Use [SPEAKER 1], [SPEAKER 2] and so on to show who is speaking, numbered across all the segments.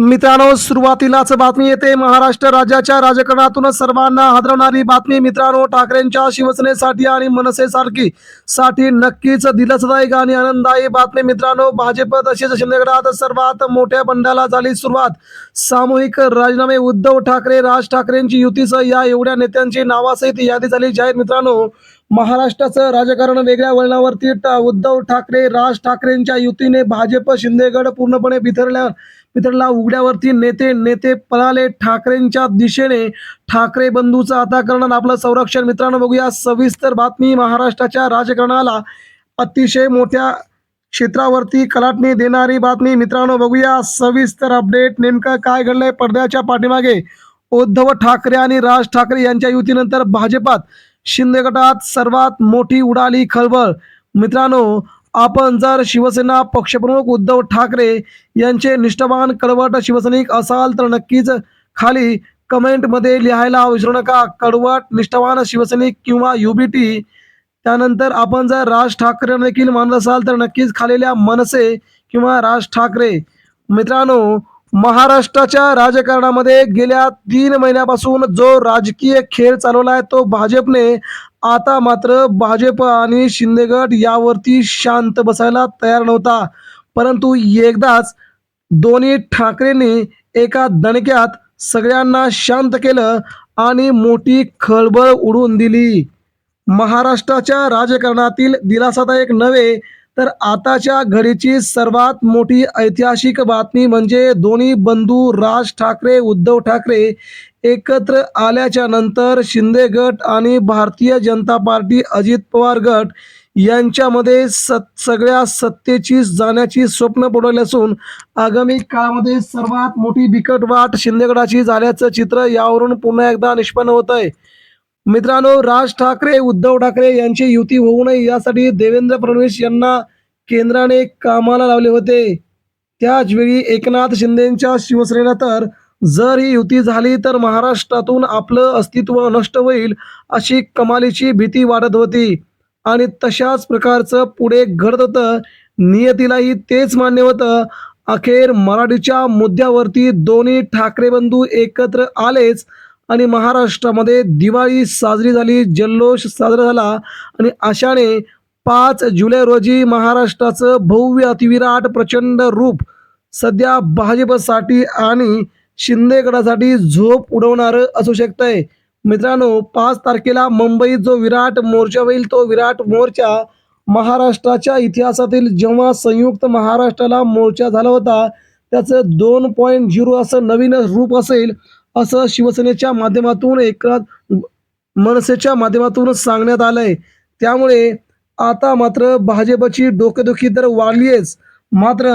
[SPEAKER 1] मित्रांनो सुरुवातीलाच बातमी येते. महाराष्ट्र राज्याच्या राजकारणातून सर्वांना हादरवणारी बातमी मित्रांनो ठाकरेंच्या शिवसेनेसाठी आणि मनसेसारखी. साठी नक्कीच दिलासादायक आणि आनंददायी बातमी मित्रांनो भाजप तसेच शिंदेगडात सर्वात मोठ्या बंडाला झाली सुरुवात. सामूहिक राजीनामे उद्धव ठाकरे राज ठाकरेंची युतीसह या एवढ्या नेत्यांची नावासहित यादी झाली. जाहीर मित्रांनो महाराष्ट्राचं राजकारण वेगळ्या वळणावरती उद्धव ठाकरे राज ठाकरेंच्या युतीने भाजप शिंदेगड पूर्णपणे बिथरल्या. मित्रांना उघड्यावरती नेते नेते पळाले ठाकरेंच्या दिशेने. ठाकरे बंधूचं आता करणार आपलं संरक्षण. मित्रांनो बघूया सविस्तर बातमी महाराष्ट्राच्या राजकारणाला. अतिशय मोठ्या क्षेत्रावरती कलाटणी देणारी बातमी. मित्रांनो बघूया सविस्तर अपडेट. नेमकं काय घडलंय पडद्याच्या पाठीमागे? उद्धव ठाकरे आणि राज ठाकरे यांच्या युतीनंतर भाजपात शिंदे गटात सर्वात मोठी उडाली खळबळ. मित्रांनो आपण जर शिवसेना पक्षप्रमुख उद्धव ठाकरे यांचे निष्ठावान कडवट शिवसैनिक असाल तर नक्कीच खाली कमेंटमध्ये लिहायला विसरू नका. कडवट निष्ठावान शिवसैनिक किंवा युबीटी त्यानंतर आपण जर राज ठाकरे देखील मानत असाल तर नक्कीच खालेल्या मनसे किंवा राज ठाकरे. मित्रांनो महाराष्ट्राच्या राजकारणामध्ये गेल्या तीन महिन्यापासून जो राजकीय खेळ चालवला आहे तो भाजपने आता मात्र भाजप आणि शिंदेगड यावरती शांत बसायला तयार नव्हता. परंतु एकदाच दोन्ही ठाकरेंनी एका दणक्यात सगळ्यांना शांत केलं आणि मोठी खळबळ उडून दिली. महाराष्ट्राच्या राजकारणातील दिलासादायक नव्हे तर आताच्या घडीची सर्वात मोठी ऐतिहासिक बातमी म्हणजे दोन्ही बंधू राज ठाकरे उद्धव ठाकरे एकत्र आल्याच्यानंतर शिंदे गट आणि भारतीय जनता पार्टी अजित पवार गट यांच्यामध्ये सत सगळ्या सत्तेची जाण्याची स्वप्न बुडवली असून आगामी काळामध्ये सर्वात मोठी बिकट वाट शिंदेगडाची झाल्याचं चित्र यावरून पुन्हा एकदा निष्पन्न होत आहे मित्रांनो राज ठाकरे उद्धव ठाकरे यांची युती होऊ नये यासाठी देवेंद्र फडणवीस यांना केंद्राने कामाला लावले होते. त्याच वेळी एकनाथ शिंदेच्या शिवसेनेला तर जर ही युती झाली तर महाराष्ट्रातून आपलं अस्तित्व नष्ट होईल अशी कमालीची भीती वाटत होती. आणि तशाच प्रकारचं पुढे घडत होतं नियतीलाही तेच मान्य होतं. अखेर मराठीच्या मुद्द्यावरती दोन्ही ठाकरे बंधू एकत्र आलेच आणि महाराष्ट्रामध्ये दिवाळी साजरी झाली जल्लोष साजरा झाला आणि अशाने पाच जुलै रोजी महाराष्ट्राचं भव्य अतिविराट प्रचंड रूप सध्या भाजपसाठी आणि शिंदेगडासाठी झोप उडवणारं असू शकतंय. मित्रांनो पाच तारखेला मुंबईत जो विराट मोर्चा होईल तो विराट मोर्चा महाराष्ट्राच्या इतिहासातील जेव्हा संयुक्त महाराष्ट्राला मोर्चा झाला होता त्याचं दोन पॉईंट झिरो असं नवीन रूप असेल असं शिवसेनेच्या माध्यमातून एकनाथ मनसेच्या माध्यमातून सांगण्यात आलंय. त्यामुळे आता मात्र भाजपची डोकेदुखी तर वाढलीच मात्र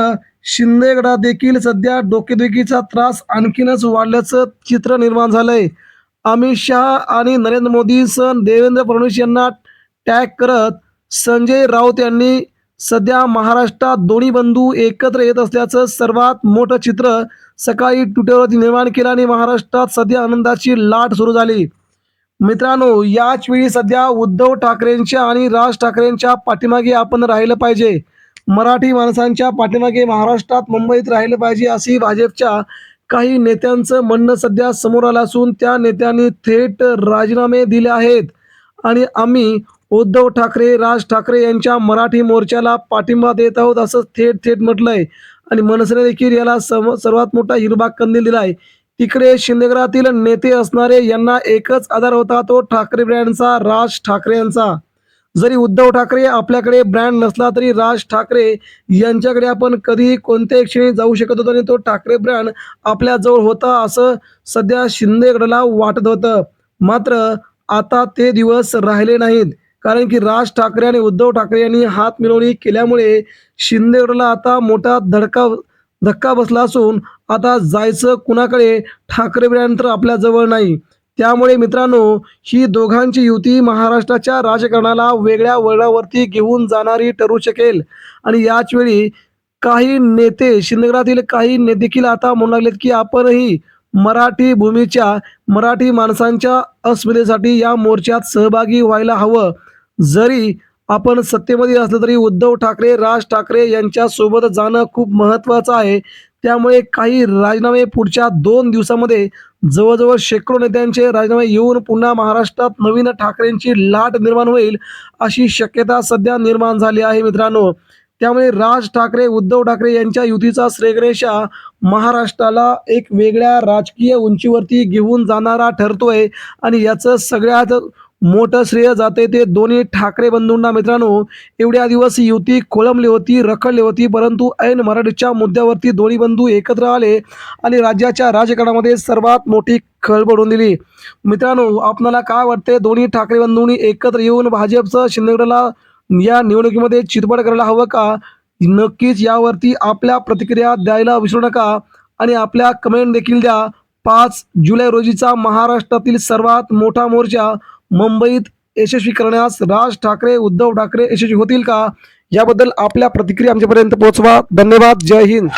[SPEAKER 1] शिंदेगडा देखील सध्या डोकेदुखीचा त्रास आणखीनच वाढल्याचं चित्र निर्माण झालंय. अमित शहा आणि नरेंद्र मोदी सन देवेंद्र फडणवीस यांना टॅग करत संजय राऊत यांनी सध्या महाराष्ट्रात दोन्ही बंधू एकत्र येत असल्याचं सर्वात मोठं चित्र सकाळी ट्विटरवरती निर्माण केलं आणि महाराष्ट्रात सध्या आनंदाची लाट सुरू झाली. मित्रांनो याच वेळी सध्या उद्धव ठाकरेंच्या आणि राज ठाकरेंच्या पाठीमागे आपण राहिलं पाहिजे. मराठी माणसांच्या पाठीमागे महाराष्ट्रात मुंबईत राहिलं पाहिजे अशी भाजपच्या काही नेत्यांचं म्हणणं सध्या समोर आलं असून त्या नेत्यांनी थेट राजीनामे दिले आहेत. आणि आम्ही उद्धव ठाकरे राज ठाकरे यांच्या मराठी मोर्चाला पाठिंबा देत आहोत असं थेट थेट म्हटलंय. आणि मनसेने देखील याला सम सर्वात मोठा हिरबा कंदील दिलाय. तिकडे शिंदेगडातील नेते असणारे यांना एकच आधार होता तो ठाकरे ब्रँडचा राज ठाकरे यांचा. जरी उद्धव ठाकरे आपल्याकडे ब्रँड नसला तरी राज ठाकरे यांच्याकडे आपण कधीही कोणत्याही क्षणी जाऊ शकत होतो आणि तो ठाकरे ब्रँड आपल्याजवळ होता असं सध्या शिंदेगडला वाटत होतं. मात्र आता ते दिवस राहिले नाहीत. कारण की राज ठाकरे आणि उद्धव ठाकरे यांनी हात मिळवणी केल्यामुळे शिंदेगडला आता मोठा धडका धक्का बसला असून आता जायचं कुणाकडे ठाकरे ब्रँड आपल्या जवळ नाही. त्यामुळे मित्रांनो ही दोघांची युती महाराष्ट्राच्या राजकारणाला वेगळ्या वळणावरती घेऊन जाणारी ठरू शकेल. आणि याच वेळी काही नेते शिंदेगडातील काही ने देखील आता म्हणू लागलेत की आपणही मराठी भूमीच्या मराठी माणसांच्या अस्मितेसाठी या मोर्चात सहभागी व्हायला हवं. जरी आपण सत्तेमध्ये असलं तरी उद्धव ठाकरे राज ठाकरे यांच्या सोबत जाणं खूप महत्त्वाचं आहे. त्यामुळे काही राजीनामे पुढच्या दोन दिवसामध्ये जवळजवळ शेकडो नेत्यांचे राजीनामे येऊन पुन्हा महाराष्ट्रात नवीन ठाकरेंची लाट निर्माण होईल अशी शक्यता सध्या निर्माण झाली आहे मित्रांनो. त्यामुळे राज ठाकरे उद्धव ठाकरे यांच्या युतीचा श्रेयगणेशा महाराष्ट्राला एक वेगळ्या राजकीय उंचीवरती घेऊन जाणारा ठरतोय. आणि याचं सगळ्यात मोठं श्रेय जाते ते दोन्ही ठाकरे बंधूंना. मित्रांनो एवढ्या दिवस युती खोळंबली होती रखडली होती परंतु ऐन मराठीच्या मुद्द्यावरती दोन्ही बंधू एकत्र आले आणि राज्याच्या राजकारणामध्ये सर्वात मोठी खळबडून दिली. मित्रांनो आपणाला काय वाटते दोन्ही ठाकरे बंधूंनी एकत्र येऊन भाजपचं शिंदेगडला या निवडणुकीमध्ये चितबड करायला हवं का? नक्कीच यावरती आपल्या प्रतिक्रिया द्यायला विसरू नका आणि आपल्या कमेंट देखील द्या. पाच जुलै रोजीचा महाराष्ट्रातील सर्वात मोठा मोर्चा मुंबईत यशस्वी करण्यास राज ठाकरे उद्धव ठाकरे यशस्वी होतील का? याबद्दल आपल्या प्रतिक्रिया आमच्यापर्यंत पोहोचवा. धन्यवाद. जय हिंद.